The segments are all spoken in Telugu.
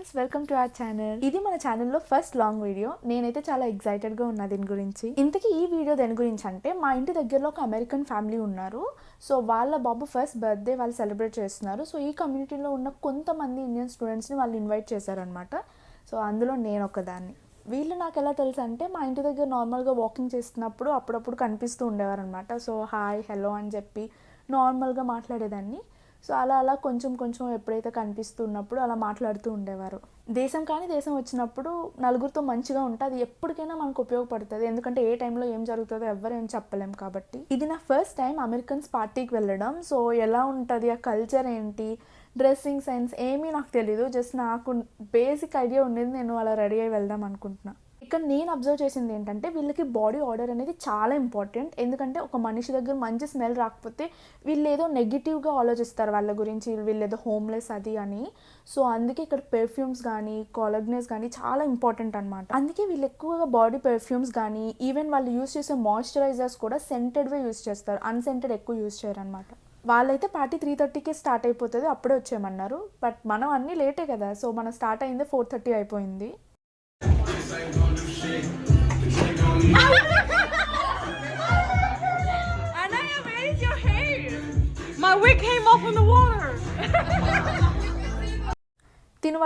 Friends welcome to our channel. ఇది మన ఛానల్లో ఫస్ట్ లాంగ్ వీడియో. నేనైతే చాలా ఎక్సైటెడ్గా ఉన్నా దీని గురించి. ఇంతకీ ఈ వీడియో దేని గురించి అంటే మా ఇంటి దగ్గరలో ఒక అమెరికన్ ఫ్యామిలీ ఉన్నారు. సో వాళ్ళ బాబు ఫస్ట్ బర్త్డే వాళ్ళు సెలబ్రేట్ చేస్తున్నారు. సో ఈ కమ్యూనిటీలో ఉన్న కొంతమంది ఇండియన్ స్టూడెంట్స్ని వాళ్ళు ఇన్వైట్ చేశారనమాట సో అందులో నేను ఒకదాన్ని వీళ్ళు నాకు ఎలా తెలుసు అంటే మా ఇంటి దగ్గర నార్మల్గా వాకింగ్ చేస్తున్నప్పుడు అప్పుడప్పుడు కనిపిస్తూ ఉండేవారు అనమాట సో హాయ్ హలో అని చెప్పి నార్మల్గా మాట్లాడేదాన్ని. సో అలా అలా కొంచెం కొంచెం ఎప్పుడైతే కనిపిస్తున్నప్పుడు అలా మాట్లాడుతూ ఉండేవారు. దేశం కానీ దేశం వచ్చినప్పుడు నలుగురితో మంచిగా ఉంటే అది ఎప్పటికైనా మనకు ఉపయోగపడుతుంది. ఎందుకంటే ఏ టైంలో ఏం జరుగుతుందో ఎవ్వరు ఏం చెప్పలేం కాబట్టి. ఇది నా ఫస్ట్ టైం అమెరికన్స్ పార్టీకి వెళ్ళడం. సో ఎలా ఉంటుంది? ఆ కల్చర్ ఏంటి? డ్రెస్సింగ్ సెన్స్ ఏమీ నాకు తెలీదు. జస్ట్ నాకు బేసిక్ ఐడియా ఉండేది. నేను అలా రెడీ అయ్యి వెళ్దాం అనుకుంటున్నాను ఇక్కడ నేను అబ్జర్వ్ చేసింది ఏంటంటే వీళ్ళకి బాడీ ఆర్డర్ అనేది చాలా ఇంపార్టెంట్ ఎందుకంటే ఒక మనిషి దగ్గర మంచి స్మెల్ రాకపోతే వీళ్ళు ఏదో నెగిటివ్గా ఆలోచిస్తారు వాళ్ళ గురించి వీళ్ళు ఏదో హోమ్లెస్ అది అని. సో అందుకే ఇక్కడ పెర్ఫ్యూమ్స్ కానీ కాలగ్నెస్ కానీ చాలా ఇంపార్టెంట్ అనమాట అందుకే వీళ్ళు ఎక్కువగా బాడీ పెర్ఫ్యూమ్స్ కానీ ఈవెన్ వాళ్ళు యూస్ చేసే మాయిశ్చరైజర్స్ కూడా సెంటెడ్వే యూస్ చేస్తారు. అన్సెంటెడ్ ఎక్కువ యూస్ చేయరు అనమాట వాళ్ళైతే పార్టీ త్రీ థర్టీకే స్టార్ట్ అయిపోతుంది అప్పుడే వచ్చేయమన్నారు. బట్ మనం అన్నీ లేటే కదా సో మనం స్టార్ట్ అయింది ఫోర్ థర్టీ అయిపోయింది.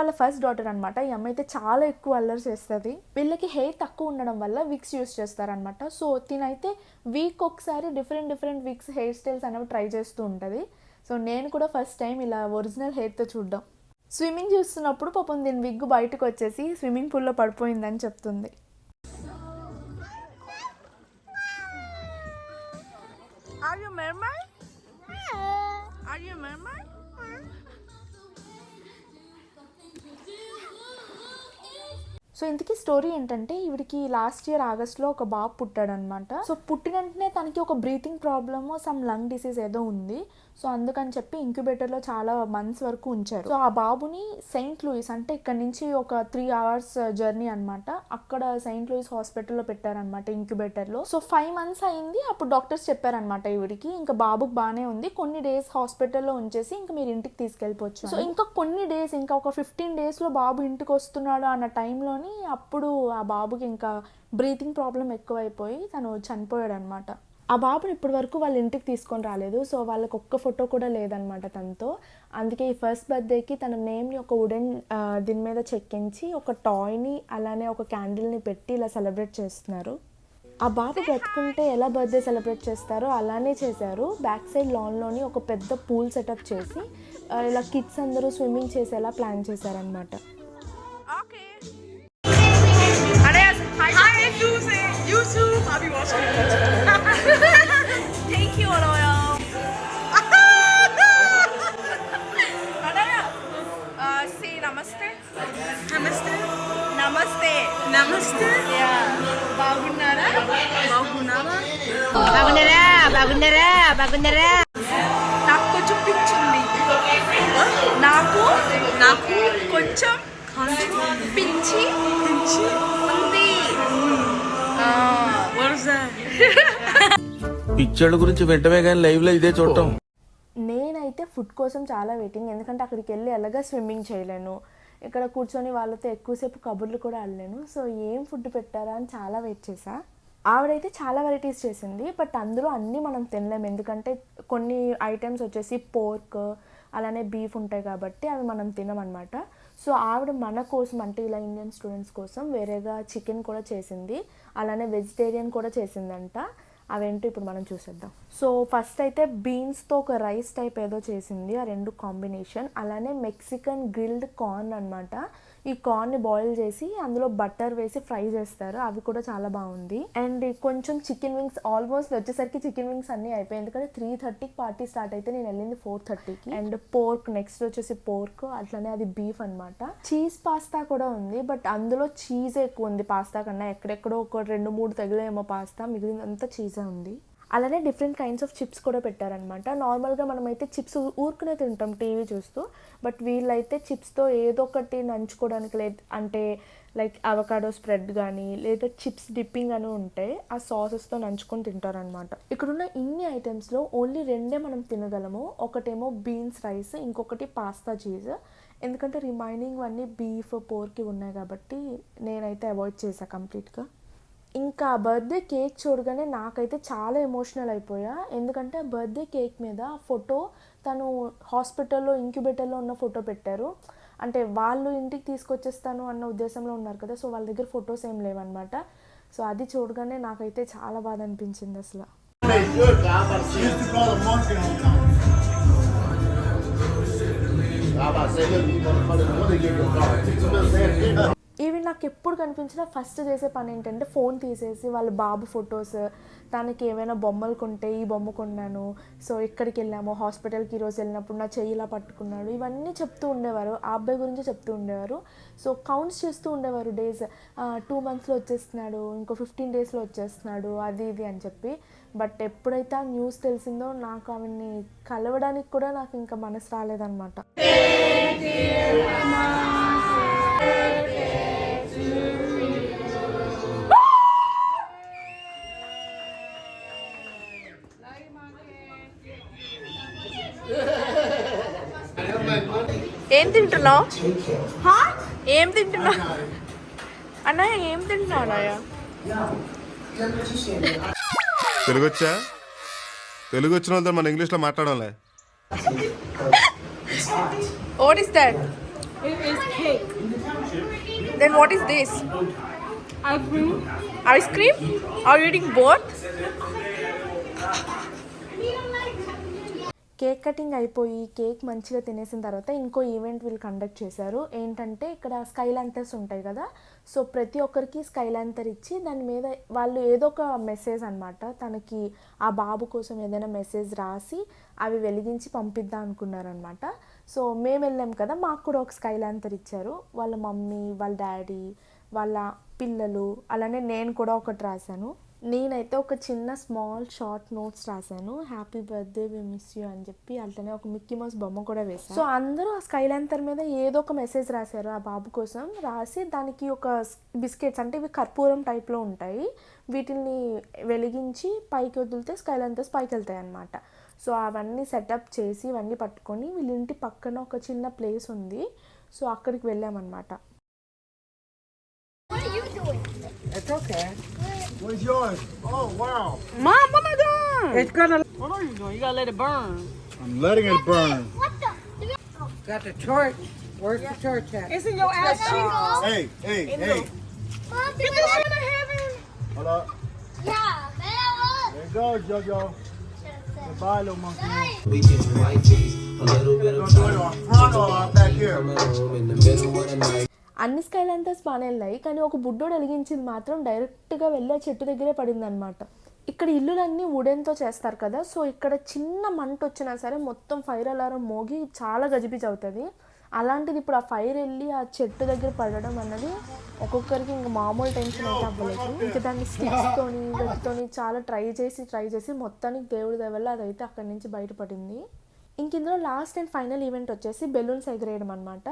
వాళ్ళ ఫస్ట్ డాటర్ అనమాట ఈ అమ్మాయి అయితే చాలా ఎక్కువ అల్లరి చేస్తుంది. వీళ్ళకి హెయిర్ తక్కువ ఉండడం వల్ల విక్స్ యూస్ చేస్తారనమాట సో తినైతే వీక్ ఒకసారి different different wigs hair styles అనేవి ట్రై చేస్తూ ఉంటుంది. సో నేను కూడా ఫస్ట్ టైం ఇలా ఒరిజినల్ హెయిర్తో చూడడం. స్విమ్మింగ్ చూస్తున్నప్పుడు పాపం దీని విగ్ బయటకు వచ్చేసి స్విమ్మింగ్ పూల్లో పడిపోయిందని చెప్తుంది. సో ఇంతకీ స్టోరీ ఏంటంటే ఈవిడికి లాస్ట్ ఇయర్ ఆగస్ట్లో ఒక బాబు పుట్టాడనమాట. సో పుట్టిన వెంటనే తనకి ఒక breathing problem some lung disease ఏదో ఉంది. సో అందుకని చెప్పి ఇంక్యుబేటర్లో చాలా మంత్స్ వరకు ఉంచారు. సో ఆ బాబుని సెయింట్ లూయిస్ అంటే ఇక్కడ నుంచి ఒక త్రీ అవర్స్ జర్నీ అనమాట అక్కడ సెయింట్ లూయిస్ హాస్పిటల్లో పెట్టారనమాట ఇంక్యుబేటర్లో సో ఫైవ్ మంత్స్ అయింది అప్పుడు డాక్టర్స్ చెప్పారనమాట ఈవిడికి ఇంకా బాబుకి బాగానే ఉంది. కొన్ని డేస్ హాస్పిటల్లో ఉంచేసి ఇంకా మీరు ఇంటికి తీసుకెళ్ళిపోవచ్చు సో ఇంకా కొన్ని డేస్ ఇంకా ఒక ఫిఫ్టీన్ డేస్లో బాబు ఇంటికి వస్తున్నాడు అన్న టైంలోని అప్పుడు ఆ బాబుకి ఇంకా బ్రీతింగ్ ప్రాబ్లం ఎక్కువైపోయి తను చనిపోయాడు అనమాట ఆ బాబుని ఇప్పటి వరకు వాళ్ళ ఇంటికి తీసుకొని రాలేదు. సో వాళ్ళకి ఒక్క ఫోటో కూడా లేదనమాట తనతో. అందుకే ఈ ఫస్ట్ బర్త్డేకి తన నేమ్ని ఒక వుడెన్ దీని మీద చెక్కించి ఒక టాయ్ని అలానే ఒక క్యాండిల్ని పెట్టి ఇలా సెలబ్రేట్ చేస్తున్నారు. ఆ బాబు బ్రతుకుంటే ఎలా బర్త్డే సెలబ్రేట్ చేస్తారో అలానే చేశారు. బ్యాక్ సైడ్ లాన్లోని ఒక పెద్ద పూల్ సెటప్ చేసి ఇలా కిడ్స్ అందరూ స్విమ్మింగ్ చేసేలా ప్లాన్ చేశారనమాట. Namaste. Yeah. బాగున్నారా? బాగున్నారా బాగున్నారా? బాగున్నారా? బాగున్నారా? నాకు కొంచెం పిచ్చింది నాకు నాకు కొంచెం పిచ్చి పిచ్చి ఉంది. గురించి వెంటనే కానీ లైవ్లో ఇదే చూడటం. నేనైతే ఫుడ్ కోసం చాలా వెయిటింగ్ ఎందుకంటే అక్కడికి వెళ్ళి ఎలాగా స్విమ్మింగ్ చేయలేను. ఇక్కడ కూర్చొని వాళ్ళతో ఎక్కువసేపు కబుర్లు కూడా ఆడలేను. సో ఏం ఫుడ్ పెట్టారా అని చాలా వెయిట్ చేసా ఆవిడైతే చాలా వెరైటీస్ చేసింది బట్ అందులో అన్నీ మనం తినలేము ఎందుకంటే కొన్ని ఐటమ్స్ వచ్చేసి పోర్క్ అలానే బీఫ్ ఉంటాయి కాబట్టి అవి మనం తినమన్నమాట. సో ఆవిడ మన కోసం అంటే ఇలా ఇండియన్ స్టూడెంట్స్ కోసం వేరేగా చికెన్ కూడా చేసింది అలానే వెజిటేరియన్ కూడా చేసిందంట. అవేంటో ఇప్పుడు మనం చూసేద్దాం. సో ఫస్ట్ అయితే బీన్స్తో ఒక రైస్ టైప్ ఏదో చేసింది. ఆ రెండు కాంబినేషన్ అలానే మెక్సికన్ గ్రిల్డ్ కార్న్ అనమాట ఈ కార్న్ని బాయిల్ చేసి అందులో బటర్ వేసి ఫ్రై చేస్తారు. అవి కూడా చాలా బాగుంది. అండ్ కొంచెం చికెన్ వింగ్స్ ఆల్మోస్ట్ వచ్చేసరికి చికెన్ వింగ్స్ అన్నీ అయిపోయాయి. ఎందుకంటే త్రీ థర్టీకి పార్టీ స్టార్ట్ అయితే నేను వెళ్ళింది ఫోర్ థర్టీకి అండ్ పోర్క్ నెక్స్ట్ వచ్చేసి పోర్క్ అట్లనే అది బీఫ్ అనమాట చీజ్ పాస్తా కూడా ఉంది బట్ అందులో చీజ్ ఎక్కువ ఉంది. పాస్తా కన్నా ఎక్కడెక్కడో ఒక రెండు మూడు తగిలేమో పాస్తా మిగిలినంతా చీజే ఉంది. అలానే డిఫరెంట్ కైండ్స్ ఆఫ్ చిప్స్ కూడా పెట్టారనమాట నార్మల్గా మనమైతే చిప్స్ ఊరుకునే తింటాం టీవీ చూస్తూ. బట్ వీళ్ళైతే చిప్స్తో ఏదో ఒకటి నంచుకోవడానికి లేదు అంటే లైక్ అవకాడో స్ప్రెడ్ కానీ లేదా చిప్స్ డిప్పింగ్ అని ఉంటే ఆ సాసెస్తో నంచుకొని తింటారనమాట ఇక్కడున్న ఇన్ని ఐటమ్స్లో ఓన్లీ రెండే మనం తినగలము. ఒకటేమో బీన్స్ రైస్ ఇంకొకటి పాస్తా చీజ్ ఎందుకంటే రిమైనింగ్ అన్నీ బీఫ్ పోర్కి ఉన్నాయి కాబట్టి నేనైతే అవాయిడ్ చేశాను కంప్లీట్గా ఇంకా బర్త్డే కేక్ చూడగానే నాకైతే చాలా ఎమోషనల్ అయిపోయా ఎందుకంటే బర్త్డే కేక్ మీద ఫోటో తను హాస్పిటల్లో ఇంక్యుబేటర్లో ఉన్న ఫోటో పెట్టారు అంటే వాళ్ళు ఇంటికి తీసుకొచ్చేస్తాను అన్న ఉద్దేశంలో ఉన్నారు కదా సో వాళ్ళ దగ్గర ఫొటోస్ ఏం లేవన్నమాట సో అది చూడగానే నాకైతే చాలా బాధ అనిపించింది అసలు ఈవెన్ ఇవి నాకు ఎప్పుడు కనిపించినా ఫస్ట్ చేసే పని ఏంటంటే ఫోన్ తీసేసి వాళ్ళ బాబు ఫొటోస్ తనకి ఏమైనా బొమ్మలు కొంటే ఈ బొమ్మ కొన్నాను. సో ఎక్కడికి వెళ్ళాము హాస్పిటల్కి ఈరోజు వెళ్ళినప్పుడు నా చెయ్యి ఇలా పట్టుకున్నాడు. ఇవన్నీ చెప్తూ ఉండేవారు ఆ అబ్బాయి గురించి చెప్తూ ఉండేవారు. సో కౌంట్స్ చేస్తూ ఉండేవారు డేస్ టూ మంత్స్లో వచ్చేస్తున్నాడు ఇంకో ఫిఫ్టీన్ డేస్లో వచ్చేస్తున్నాడు అది ఇది అని చెప్పి. బట్ ఎప్పుడైతే ఆ న్యూస్ తెలిసిందో నాకు ఆమెని కలవడానికి కూడా నాకు ఇంకా మనసు రాలేదన్నమాట. ఏం తింటున్నావు? ఏం తింటున్నావు? అన్నయ్య ఏం తింటున్నావు అన్నయ్య? తెలుగు వచ్చా తెలుగు వచ్చిన వాళ్ళతో మన ఇంగ్లీష్లో మాట్లాడాలి. That It is cake. Then what is this I bring ice cream are eating both cake cutting అయిపోయి కేక్ మంచిగా తినేసిన తర్వాత ఇంకో ఈవెంట్ వీళ్ళు కండక్ట్ చేశారు. ఏంటంటే ఇక్కడ స్కై ల్యాంతర్స్ ఉంటాయి కదా. సో ప్రతి ఒక్కరికి స్కై ల్యాంతర్ ఇచ్చి దాని మీద వాళ్ళు ఏదో ఒక మెసేజ్ అనమాట తనకి ఆ బాబు కోసం ఏదైనా మెసేజ్ రాసి అవి వెలిగించి పంపిద్దాం అనుకున్నారనమాట సో మేము వెళ్ళాం కదా మాకు కూడా ఒక స్కై ల్యాంతర్ ఇచ్చారు. వాళ్ళ మమ్మీ వాళ్ళ డాడీ వాళ్ళ పిల్లలు అలానే నేను కూడా ఒకటి రాశాను. నేనైతే ఒక చిన్న స్మాల్ షార్ట్ నోట్స్ రాశాను. Happy birthday we miss you అని చెప్పి అట్లనే ఒక మిక్కీ మౌస్ బొమ్మ కూడా వేసాను సో అందరూ ఆ స్కై ల్యాంతర్ మీద ఏదో ఒక మెసేజ్ రాశారు ఆ బాబు కోసం. రాసి దానికి ఒక బిస్కెట్స్ అంటే ఇవి కర్పూరం టైప్లో ఉంటాయి. వీటిని వెలిగించి పైకి వదిలితే స్కై ల్యాంతర్స్ పైకి వెళ్తాయి అన్నమాట సో అవన్నీ సెటప్ చేసి ఇవన్నీ పట్టుకొని వీళ్ళ ఇంటి పక్కన ఒక చిన్న ప్లేస్ ఉంది. సో అక్కడికి వెళ్ళామన్నమాట. Hold up. Yeah, man. There it Jojo. Monkey. We just white cheese, a little bit of time. front or back here? in the middle of the night. అన్ని స్కై అంతా స్పాన్ వెళ్ళాయి కానీ ఒక బుడ్డోడు వెలిగించింది మాత్రం డైరెక్ట్గా వెళ్ళి ఆ చెట్టు దగ్గరే పడింది అనమాట ఇక్కడ ఇల్లులన్నీ వుడెన్తో చేస్తారు కదా సో ఇక్కడ చిన్న మంట వచ్చినా సరే మొత్తం ఫైర్ అలారం మోగి చాలా గజిబిజి అవుతుంది అలాంటిది ఇప్పుడు ఆ ఫైర్ వెళ్ళి ఆ చెట్టు దగ్గర పడడం అన్నది ఒక్కొక్కరికి ఇంక మామూలు టెన్షన్ అయితే అవ్వలేదు. ఇంకా దాన్ని స్టిక్స్తోని గట్టితోని చాలా ట్రై చేసి ట్రై చేసి మొత్తానికి దేవుడి దయవల్ల అదైతే అక్కడి నుంచి బయటపడింది. ఇంక ఇందులో లాస్ట్ అండ్ ఫైనల్ ఈవెంట్ వచ్చేసి బెలూన్స్ ఎగరేయడం అనమాట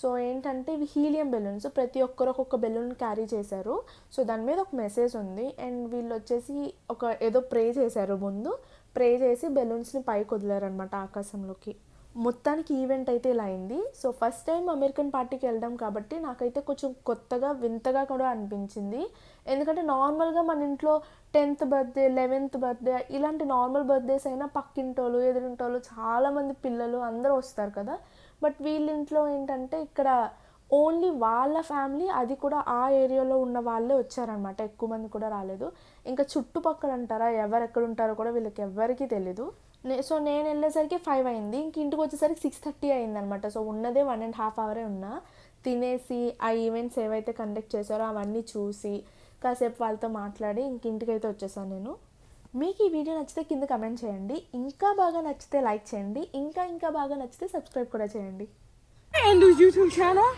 సో ఏంటంటే ఇవి హీలియం బెలూన్స్. ప్రతి ఒక్కరు ఒక్కొక్క బెలూన్ క్యారీ చేశారు. సో దాని మీద ఒక మెసేజ్ ఉంది. అండ్ వీళ్ళు వచ్చేసి ఒక ఏదో ప్రే చేశారు ముందు. ప్రే చేసి బెలూన్స్ని పైకి వదిలారనమాట ఆకాశంలోకి. మొత్తానికి ఈవెంట్ అయితే ఇలా అయింది. సో ఫస్ట్ టైం అమెరికన్ పార్టీకి వెళ్ళడం కాబట్టి నాకైతే కొంచెం కొత్తగా వింతగా కూడా అనిపించింది. ఎందుకంటే నార్మల్గా మన ఇంట్లో టెన్త్ బర్త్డే లెవెన్త్ బర్త్డే ఇలాంటి నార్మల్ బర్త్డేస్ అయినా పక్కింటోళ్ళు ఎదురింటోళ్ళు చాలామంది పిల్లలు అందరూ వస్తారు కదా. బట్ వీళ్ళింట్లో ఏంటంటే ఇక్కడ ఓన్లీ వాళ్ళ ఫ్యామిలీ అది కూడా ఆ ఏరియాలో ఉన్న వాళ్ళే వచ్చారనమాట ఎక్కువ మంది కూడా రాలేదు. ఇంకా చుట్టుపక్కల అంటారా? ఎవరు ఎక్కడ ఉంటారో కూడా వీళ్ళకి ఎవ్వరికీ తెలీదు. సో నేను వెళ్ళేసరికి ఫైవ్ అయింది. ఇంక ఇంటికి వచ్చేసరికి సిక్స్ థర్టీ అయింది అనమాట సో ఉన్నదే వన్ అండ్ హాఫ్ అవరే ఉన్నా. తినేసి ఆ ఈవెంట్స్ ఏవైతే కండక్ట్ చేశారో అవన్నీ చూసి కాసేపు వాళ్ళతో మాట్లాడి ఇంక ఇంటికి అయితే వచ్చేసాను నేను. మీకు ఈ వీడియో నచ్చితే కింద కమెంట్ చేయండి. ఇంకా బాగా నచ్చితే లైక్ చేయండి. ఇంకా ఇంకా బాగా నచ్చితే సబ్స్క్రైబ్ కూడా చేయండి. YouTube channel